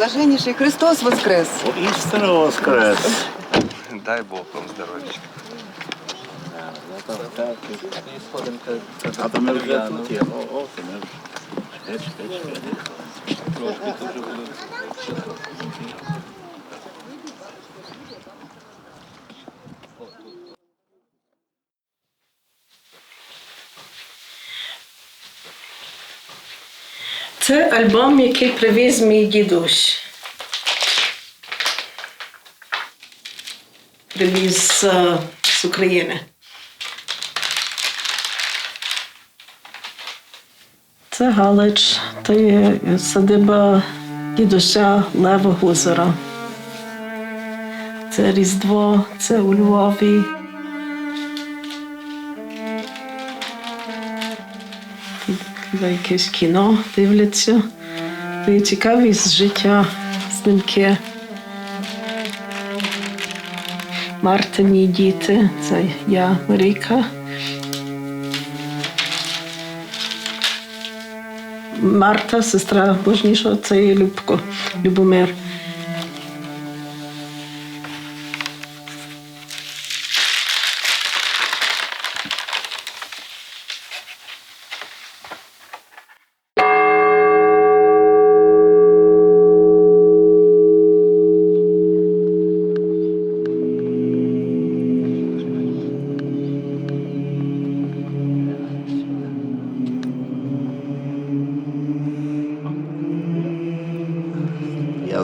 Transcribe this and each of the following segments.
Блаженніший Христос Воскрес! Істинно воскрес. Дай Бог вам здоров'ячка. А то ми вже тут є. О, о, ми вже. Чекай, чекай, чекай. Це альбом, який привіз мій дідусь. Привіз з, з України. Це Галич, то є садиба дідуся Лева Гузера. Це Різдво, це у Львові. Тут якесь кіно дивляться. І цікаві з життя знімки. Мартині діти, це я, Марійка. Марта, сестра Божнішого, це є Любко, Любомир.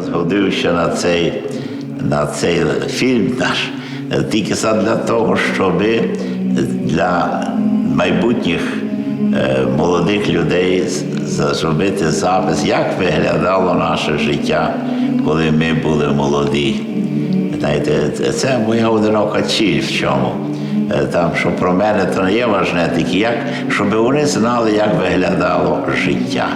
Згодився на цей, на цей фільм наш тільки для того, щоб для майбутніх е, молодих людей зробити запис, як виглядало наше життя, коли ми були молоді. Знаєте, це- це моя одинока ціль в чому. Е, Там, що про мене то не є важне, тільки як, щоб вони знали, як виглядало життя.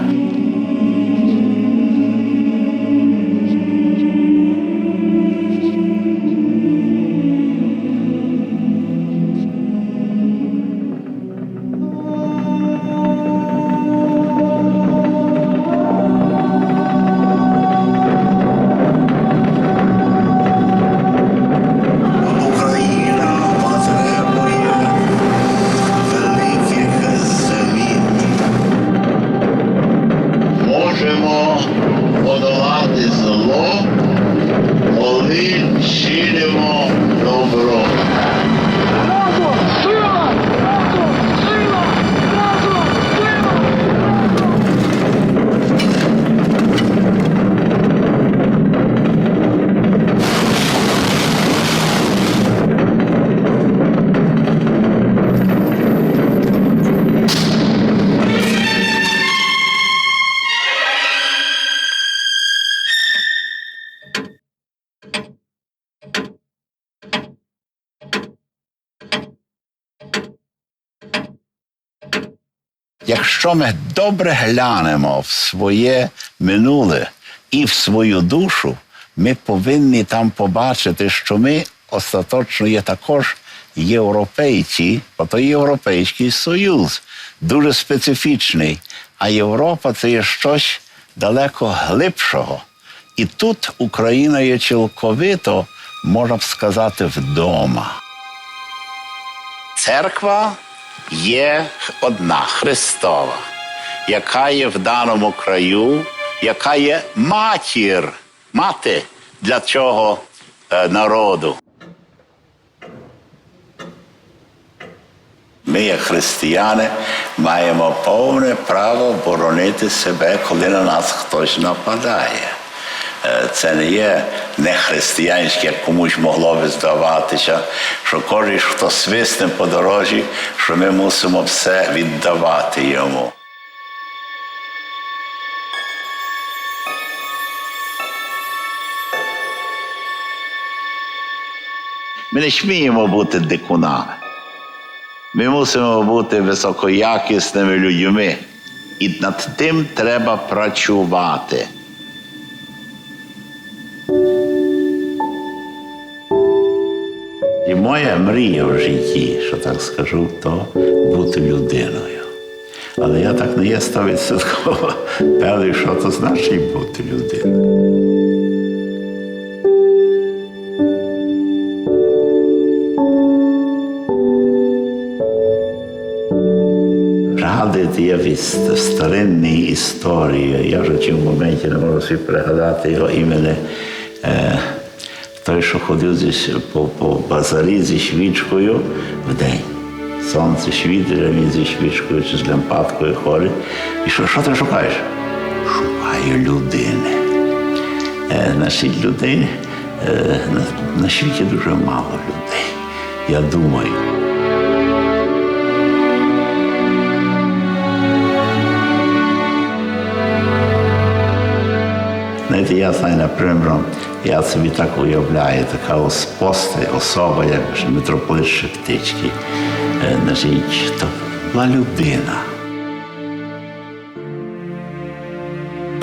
Якщо ми добре глянемо в своє минуле і в свою душу, ми повинні там побачити, що ми остаточно є також європейці, бо то Європейський Союз, дуже специфічний. А Європа це є щось далеко глибшого. І тут Україна є цілковито, можна б сказати, вдома. Церква є одна Христова, яка є в даному краю, яка є матір, мати для цього е, народу. Ми, як християни, маємо повне право боронити себе, коли на нас хтось нападає. Е, Це не є нехристиянське, як комусь могло би здаватися, що кожен, хто свисне по дорожі, що ми мусимо все віддавати йому. Ми не сміємо бути дикунами. Ми мусимо бути високоякісними людьми. І над тим треба працювати. Моя мрія в житті, що так скажу, то бути людиною. Але я так не є стовідсотково певний, що то значить бути людиною. Пригадуєте, є від ст- старинні історії. Я вже в моменті не можу собі пригадати його імені. Той, що ходив зі, по, по базарі зі свічкою в день. Сонце світить, а він зі свічкою чи з лампадкою ходить. І що, що ти шукаєш? Шукаю людини. Е, значить, людей е, на, на світі дуже мало людей. Я думаю. Знаєте, я знаю, наприклад, я собі так уявляю, така ос- постать, особа, як митрополит Шептички, на Значить, то була людина.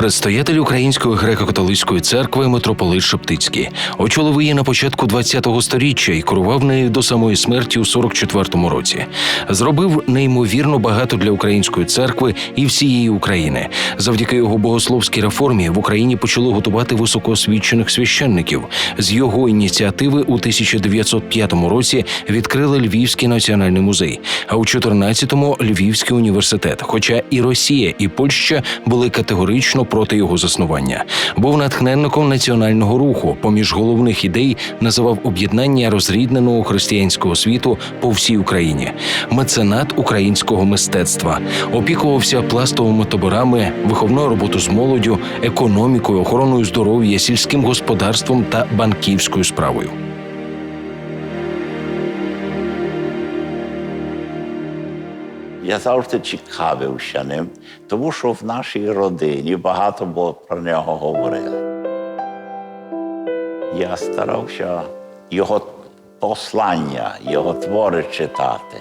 Предстоятель Української греко-католицької церкви митрополит Шептицький очолив її на початку ХХ століття і керував нею до самої смерті у 44-му році. Зробив неймовірно багато для української церкви і всієї України. Завдяки його богословській реформі в Україні почали готувати високоосвічених священників. З його ініціативи у 1905 році відкрили Львівський національний музей, а у 14-му Львівський університет. Хоча і Росія, і Польща були категорично проти його заснування. Був натхненником національного руху. Поміж головних ідей називав об'єднання розрідненого християнського світу по всій Україні, меценат українського мистецтва, опікувався пластовими таборами, виховною роботою з молоддю, економікою, охороною здоров'я, сільським господарством та банківською справою. Я завжди цікавився ним, тому що в нашій родині багато було про нього говорили. Я старався його послання, його твори читати.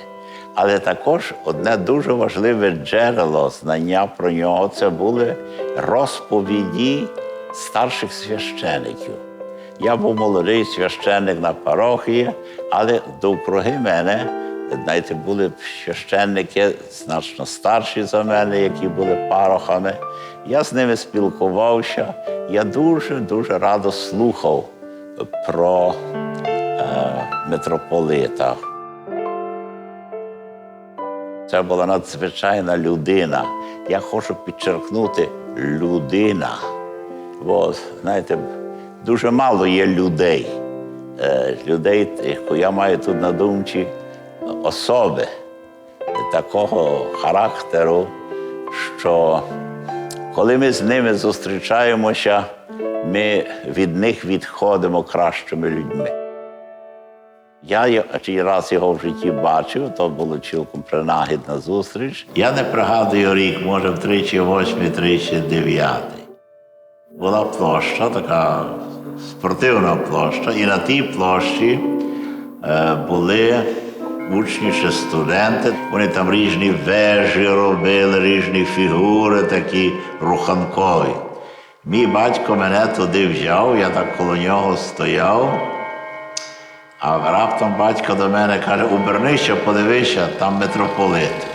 Але також одне дуже важливе джерело знання про нього це були розповіді старших священиків. Я був молодий священник на парохії, але довкруги мене, знаєте, були священники значно старші за мене, які були парохами. Я з ними спілкувався. Я дуже-дуже радо слухав про е, митрополита. Це була надзвичайна людина. Я хочу підчеркнути людина. Бо, знаєте, дуже мало є людей. Е, людей, я маю тут на думці, особи такого характеру, що коли ми з ними зустрічаємося, ми від них відходимо кращими людьми. Я чи раз його в житті бачив, то було цілком принагідна зустріч. Я не пригадую рік, може, в 38, 39. Була площа, така спортивна площа, і на тій площі е, були учні чи студенти. Вони там різні вежі робили, різні фігури такі руханкові. Мій батько мене туди взяв, я так коло нього стояв. А раптом батько до мене каже, обернися, подивися, там митрополит.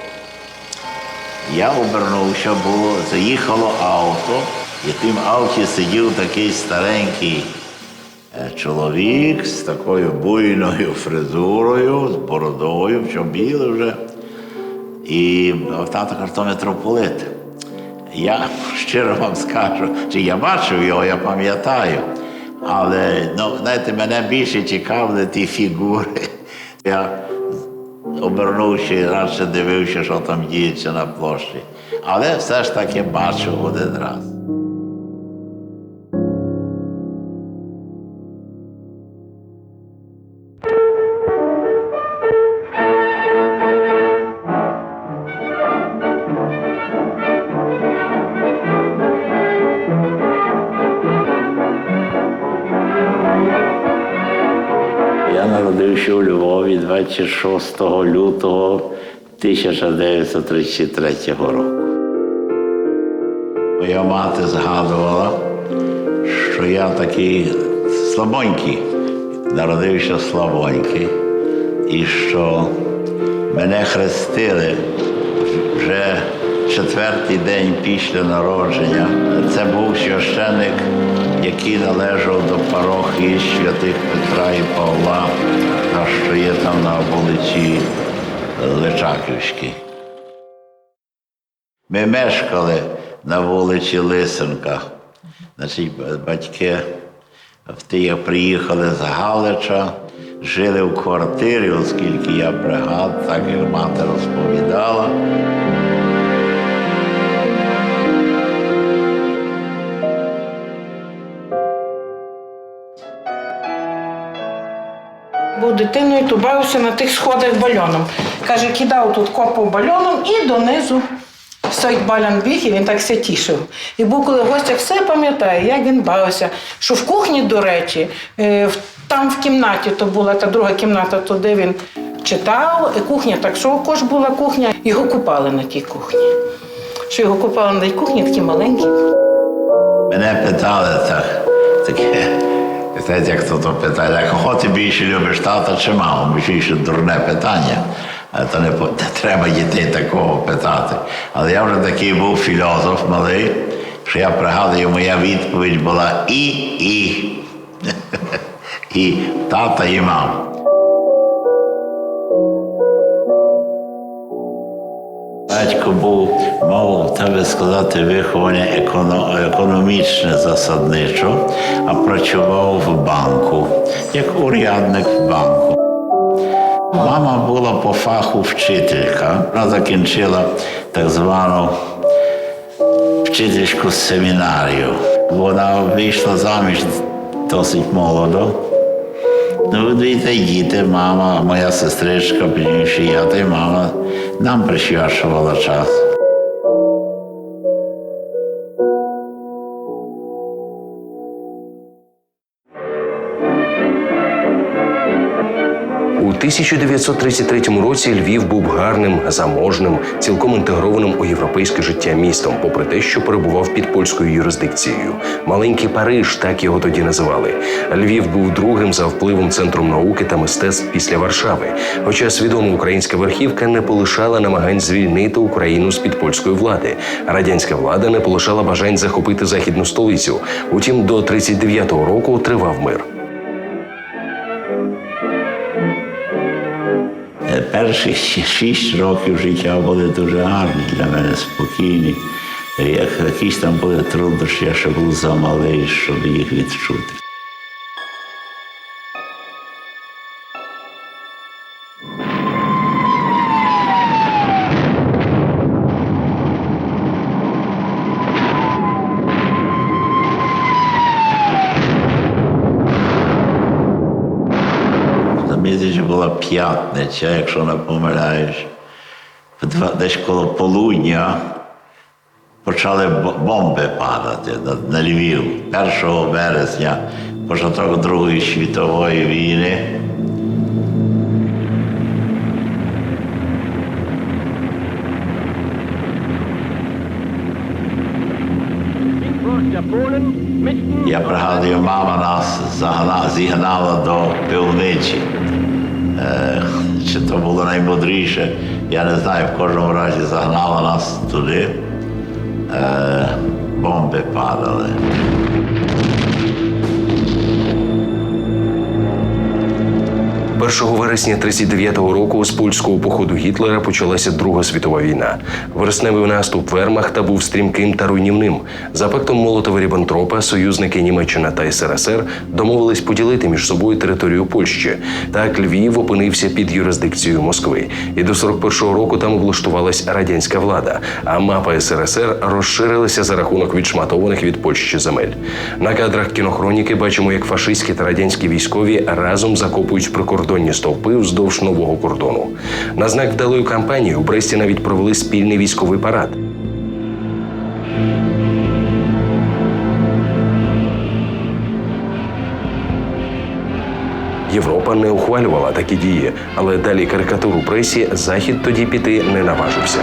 Я обернувся, було, заїхало авто, і в тим авті сидів такий старенький чоловік з такою буйною фризурою, з бородою, що білий вже. І тато каже, то митрополит. Я щиро вам скажу, чи я бачив його, я пам'ятаю. Але ну, знаєте, мене більше цікавили ті фігури. Я обернувся і радше дивився, що там діється на площі. Але все ж таки бачив один раз. Народився у Львові 26 лютого 1933 року. Моя мати згадувала, що я такий слабонький, народився слабонький, і що мене хрестили вже четвертий день після народження. Це був священик, який належав до парохії святих Петра і Павла, та що є там на вулиці Личаківській. Ми мешкали на вулиці Лисенка. Значить, батьки приїхали з Галича, жили в квартирі, оскільки я бригад, так як мати розповідала. Дитиною, то бавився на тих сходах бальоном. Каже, кидав тут копав бальоном і донизу стоїть балян біг, і він так все тішив. І був, коли в гостях все пам'ятає, як він бавився. Що в кухні, до речі, е, там в кімнаті, то була та друга кімната, то де він читав, і кухня так також була кухня. Його купали на тій кухні. Що його купали на тій кухні, такі маленькі. Мене питали так, таке, знаєте, як хто то питає, кого ти більше любиш, тата чи маму? Більше дурне питання. То не, не треба дітей такого питати. Але я вже такий був філософ малий, що я пригадую, моя відповідь була і, і. І тата, і мама. Батько був, мав би сказати, виховання еконо, економічне засадничо, а працював в банку, як урядник в банку. Мама була по фаху вчителька. Вона закінчила так звану вчительську семінарію. Вона вийшла заміж досить молодо. Ну, й діти, мама, моя сестричка, пізніше я та й мама нам присвячувала час. 1933 році Львів був гарним, заможним, цілком інтегрованим у європейське життя містом, попри те, що перебував під польською юрисдикцією. Маленький Париж, так його тоді називали. Львів був другим за впливом центром науки та мистецтв після Варшави. Хоча свідома українська верхівка не полишала намагань звільнити Україну з під польської влади. Радянська влада не полишала бажань захопити західну столицю. Утім, до 39-го року тривав мир. Перші шість років життя були дуже гарні для мене, спокійні. Як якісь там були труднощі, я ще був замалий, щоб їх відчути. Що була п'ятниця, якщо не помиляєш. Десь коло полудня почали бомби падати на, Львів. 1 березня, початок Другої світової війни. Я пригадую, мама нас загна, зігнала до пивниці. Е, чи то було наймудріше, я не знаю, в кожному разі загнала нас туди. Е, бомби падали. – 1 вересня 39-го року з польського походу Гітлера почалася Друга світова війна. Вересневий наступ Вермахта був стрімким та руйнівним. За пактом Молотова Ріббентропа союзники Німеччина та СРСР домовились поділити між собою територію Польщі. Так Львів опинився під юрисдикцією Москви, і до 41-го року там облаштувалась радянська влада. А мапа СРСР розширилася за рахунок відшматованих від Польщі земель. На кадрах кінохроніки бачимо, як фашистські та радянські військові разом закопують прикордонні стовпи вздовж нового кордону. На знак вдалої кампанії у Бресті навіть провели спільний військовий парад. Європа не ухвалювала такі дії, але далі карикатуру пресі Захід тоді піти не наважився.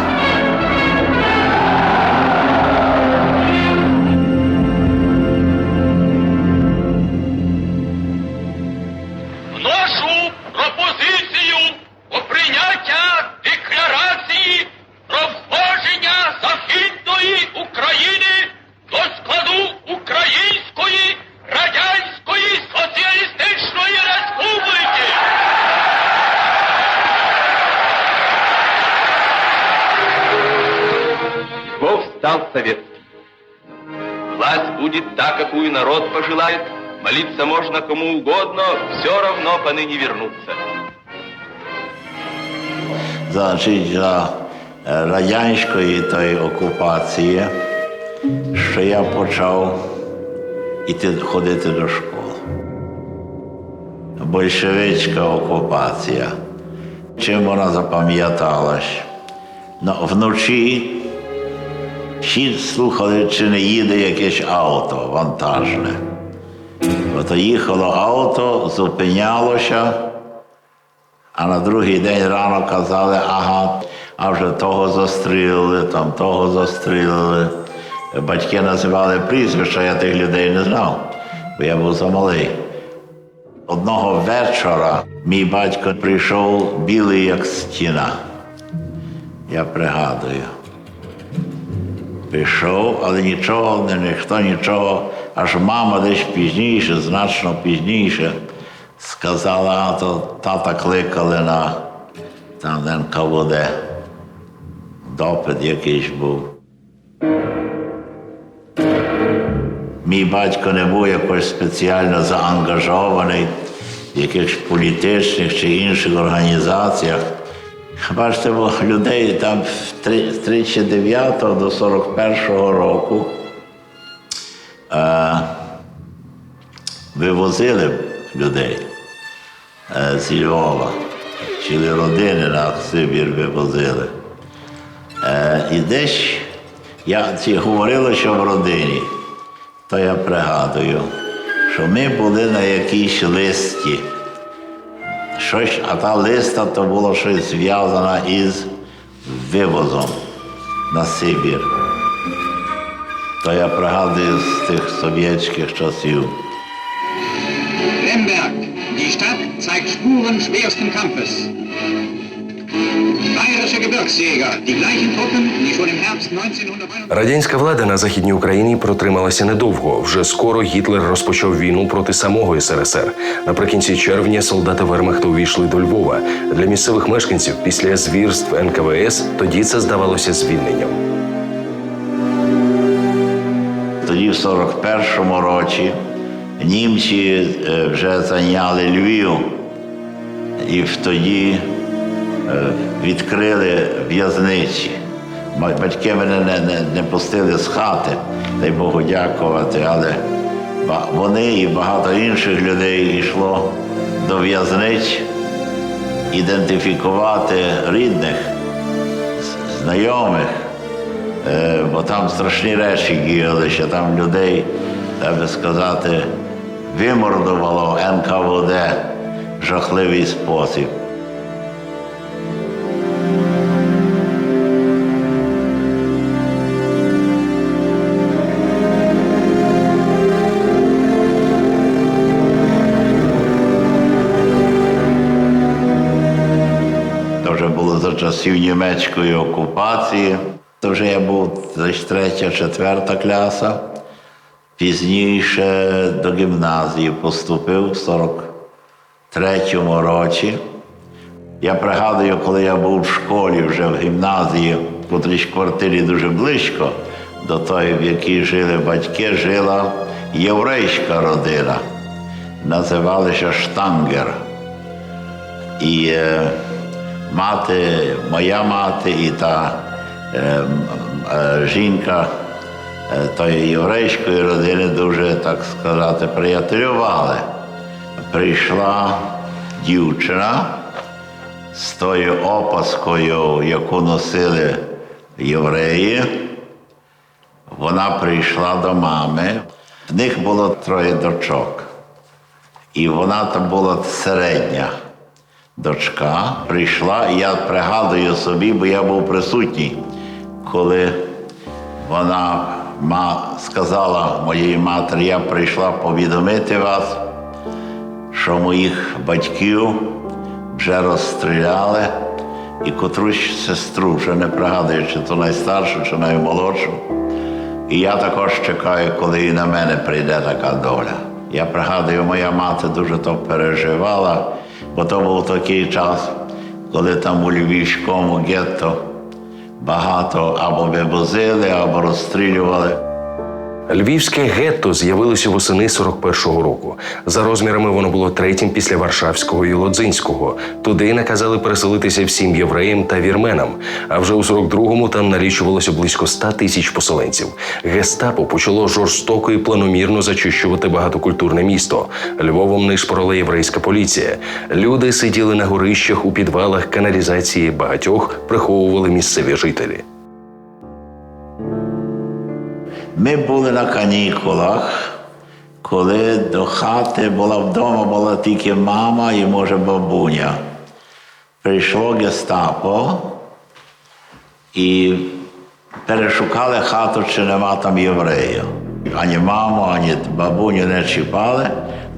Какую народ пожелает. Молиться можно кому угодно, все равно поныне вернуться. Значить, за е, радянської тої окупації, що я почав іти ходити до школи. Большевицька окупація. Чим вона запам'яталась? Ну, вночі всі слухали, чи не їде якесь авто вантажне. Ото їхало авто, зупинялося. А на другий день рано казали, ага, а вже того застрілили, там того застрілили. Батьки називали прізвища, я тих людей не знав, бо я був замалий. Одного вечора мій батько прийшов білий, як стіна. Я пригадую. Пішов, але нічого, ніхто нічого. Аж мама десь пізніше, значно пізніше, сказала, а то тата кликали на там НКВД. Допит якийсь був. Мій батько не був якось спеціально заангажований в якихось політичних чи інших організаціях. Бачите, людей там з 39 до 41 року е, вивозили людей е, зі Львова. Цілі родини на Сибір вивозили. Е, і десь я ці говорили, що в родині, то я пригадую, що ми були на якійсь листі. А та листа то було щось зв'язане із вивозом на Сибір. То я пригадую з тих совєтських часів. Bayerische Gebirgsjäger, die gleichen Truppen, die Радянська влада на західній Україні протрималася недовго. Вже скоро Гітлер розпочав війну проти самого СРСР. Наприкінці червня солдати Вермахту увійшли до Львова. Для місцевих мешканців після звірств НКВС тоді це здавалося звільненням. Тоді, в 41-му році, німці е, вже зайняли Львів, і тоді е, відкрили в'язниці. Батьки мене не, не, не пустили з хати, дай Богу дякувати, але вони і багато інших людей йшло до в'язниць ідентифікувати рідних, знайомих. Е, бо там страшні речі діялися, там людей, так би сказати, вимордувало НКВД в жахливий спосіб. Часів німецької окупації. То вже я був десь третя, четверта класа. Пізніше до гімназії поступив в 43-му році. Я пригадую, коли я був в школі вже в гімназії, в котрійсь квартирі дуже близько до тої, в якій жили батьки, жила єврейська родина. Називалася Штангер. І е, мати, моя мати і та е, е, жінка е, тої єврейської родини дуже, так сказати, приятелювали. Прийшла дівчина з тою опаскою, яку носили євреї. Вона прийшла до мами. В них було троє дочок. І вона там була середня дочка. Прийшла, і я пригадую собі, бо я був присутній, коли вона сказала моїй матері, я прийшла повідомити вас, що моїх батьків вже розстріляли, і котрусь сестру, вже не пригадую, чи то найстаршу, чи наймолодшу. І я також чекаю, коли і на мене прийде така доля. Я пригадую, моя мати дуже то переживала, бо то був такий час, коли там у Львівському гетто багато або вивозили, або розстрілювали. Львівське гетто з'явилося восени 41-го року. За розмірами воно було третім після Варшавського і Лодзинського. Туди наказали переселитися всім євреям та вірменам. А вже у 42-му там налічувалося близько 100 тисяч поселенців. Гестапо почало жорстоко і планомірно зачищувати багатокультурне місто. Львовом нишпорила єврейська поліція. Люди сиділи на горищах у підвалах каналізації. Багатьох приховували місцеві жителі. Ми були на канікулах, коли до хати була вдома була тільки мама і, може, бабуня. Прийшло гестапо і перешукали хату, чи нема там євреїв. Ані маму, ані бабуню не чіпали,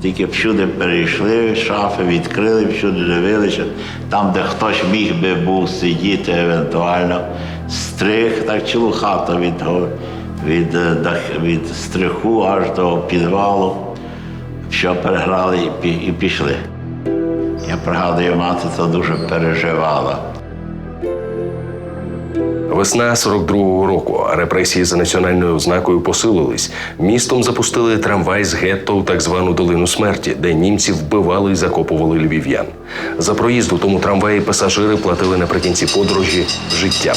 тільки всюди перейшли, шафи відкрили, всюди дивилися. Там, де хтось міг би був сидіти, евентуально, стриг, так цілу хату від, го- від, е, дах- від стриху аж до підвалу. Що переграли і, пішли. Я пригадую, мати це дуже переживала. Весна 42-го року. Репресії за національною ознакою посилились. Містом запустили трамвай з гетто у так звану долину смерті, де німці вбивали і закопували львів'ян. За проїзд у тому трамваї пасажири платили наприкінці подорожі життям.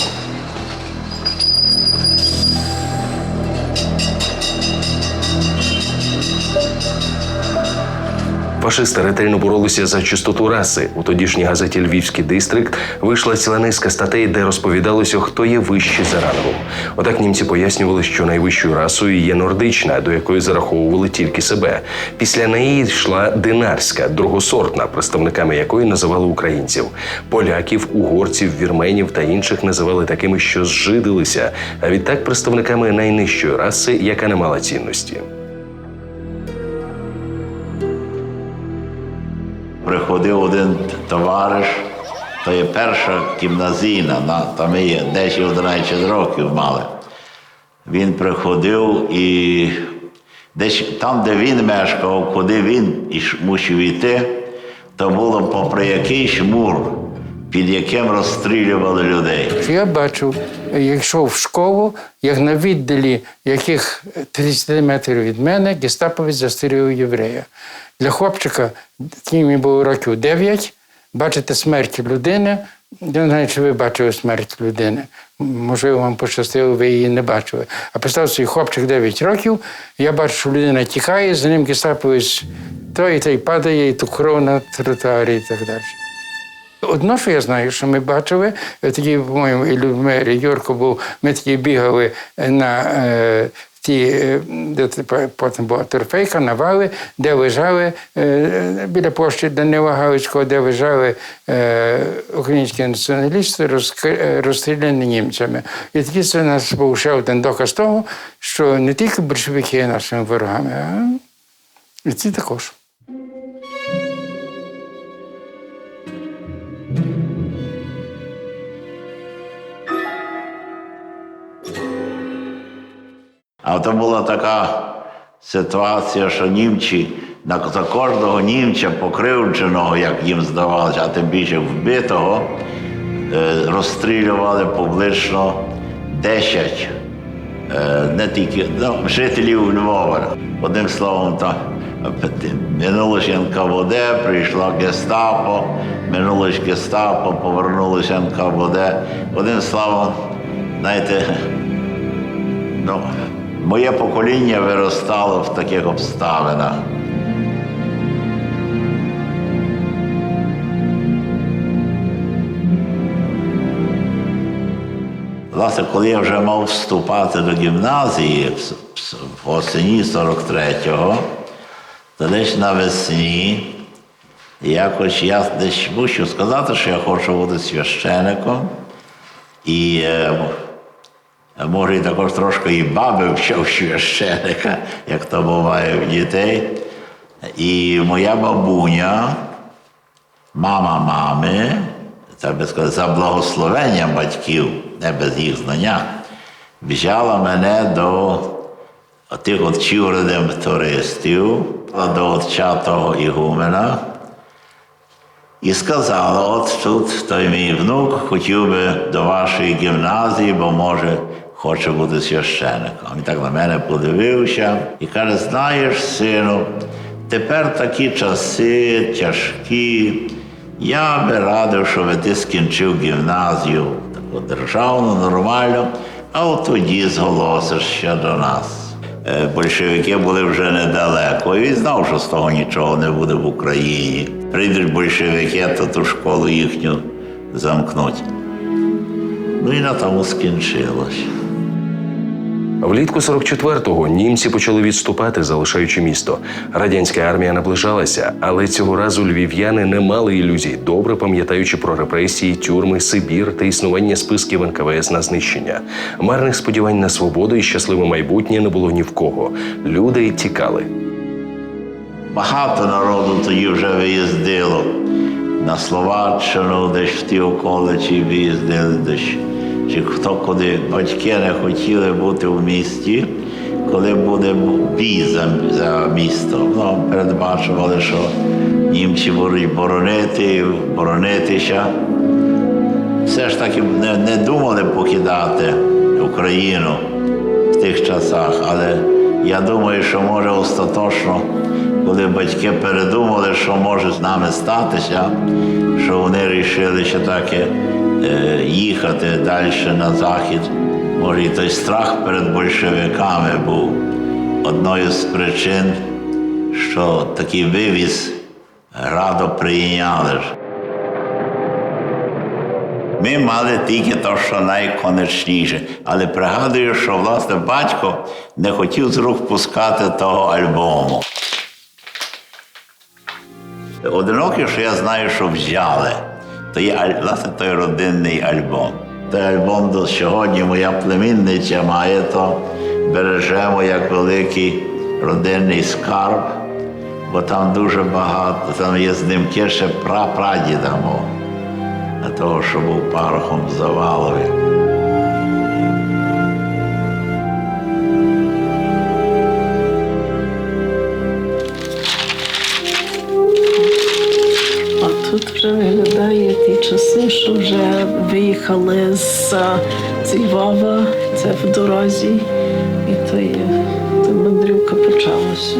Фашисти ретельно боролися за чистоту раси. У тодішній газеті Львівський дистрикт вийшла ціла низка статей, де розповідалося, хто є вищий за рангом. Отак німці пояснювали, що найвищою расою є нордична, до якої зараховували тільки себе. Після неї йшла динарська, другосортна, представниками якої називали українців. Поляків, угорців, вірменів та інших називали такими, що зжидилися, а відтак представниками найнижчої раси, яка не мала цінності. Приходив один товариш, то є перша гімназійна, на, там є 10-11 років мали. Він приходив і десь там, де він мешкав, куди він мусив йти, то було попри якийсь мур, під яким розстрілювали людей. Я бачив, як йшов в школу, як на віддалі яких 30 метрів від мене гестаповець застрілював єврея. Для хлопчика, який було років 9, бачити смерть людини. Я не знаю, чи ви бачили смерть людини. Можливо, вам пощастило, ви її не бачили. А представ собі, хлопчик 9 років, я бачу, що людина тікає, за ним гестаповець той і той падає, і ту кров на тротуарі і так далі. Одно, що я знаю, що ми бачили, е, тоді, по-моєму, і Любомир, і Юрко був, ми тоді бігали на е, ті, е, де потім була торфейка, навали, де лежали е, біля площі Данила Галицького, де лежали е, українські націоналісти, е, розстріляні німцями. І тоді це нас був ще один доказ того, що не тільки большевики є нашими ворогами, а і ці також. А то була така ситуація, що німці на кожного німця покривдженого, як їм здавалося, а тим більше вбитого, е, розстрілювали публічно 10 е, не тільки ну, жителів Львова. Одним словом, то минулося НКВД, прийшло гестапо, минулось гестапо, повернулося НКВД. Одним словом, знаєте, Ну, моє покоління виростало в таких обставинах. Власне, коли я вже мав вступати до гімназії в осені 43-го, то десь навесні якось я десь мушу сказати, що я хочу бути священником. І е, може, і також трошки і баби вчив священика, як то буває в дітей. І моя бабуня, мама мами, так би сказати, за благословенням батьків, не без їх знання, взяла мене до тих отців редемтористів, до отча того Ігумена. І сказала: от тут той мій внук хотів би до вашої гімназії, бо може хоче бути священником. Він так на мене подивився і каже: знаєш, сину, тепер такі часи тяжкі. Я би радив, щоб ти скінчив гімназію таку державну, нормальну, а от тоді зголосиш ще до нас. Е, Большевики були вже недалеко, і він знав, що з того нічого не буде в Україні. Прийдуть большевики, то ту школу їхню замкнуть. Ну і на тому скінчилось. Влітку 44-го німці почали відступати, залишаючи місто. Радянська армія наближалася, але цього разу львів'яни не мали ілюзій, добре пам'ятаючи про репресії, тюрми, Сибір та існування списків НКВС на знищення. Марних сподівань на свободу і щасливе майбутнє не було ні в кого. Люди тікали. Багато народу тоді вже виїздило на Словаччину, десь в ті околиці виїздили, десь чи хто куди. Батьки не хотіли бути в місті, коли буде бій за, за місто. Ну, передбачували, що німці будуть боронити, боронитися. Все ж таки не, не думали покидати Україну в тих часах, але я думаю, що може остаточно, коли батьки передумали, що може з нами статися, що вони вирішили ще таки е, їхати далі на захід. Може, і той страх перед большевиками був одною з причин, що такий вивіз радо прийняли. Ми мали тільки те, що найконечніше. Але пригадую, що власне батько не хотів з рук пускати того альбому. Одиноке, що я знаю, що взяли, то є власне той родинний альбом. Той альбом до сьогодні моя племінниця має, то бережемо як великий родинний скарб, бо там дуже багато, там є знімки ще прапрадіда мого того, що був парохом Завалові. Виїхали з Львова, це в дорозі, і то є, то мандрівка почалася.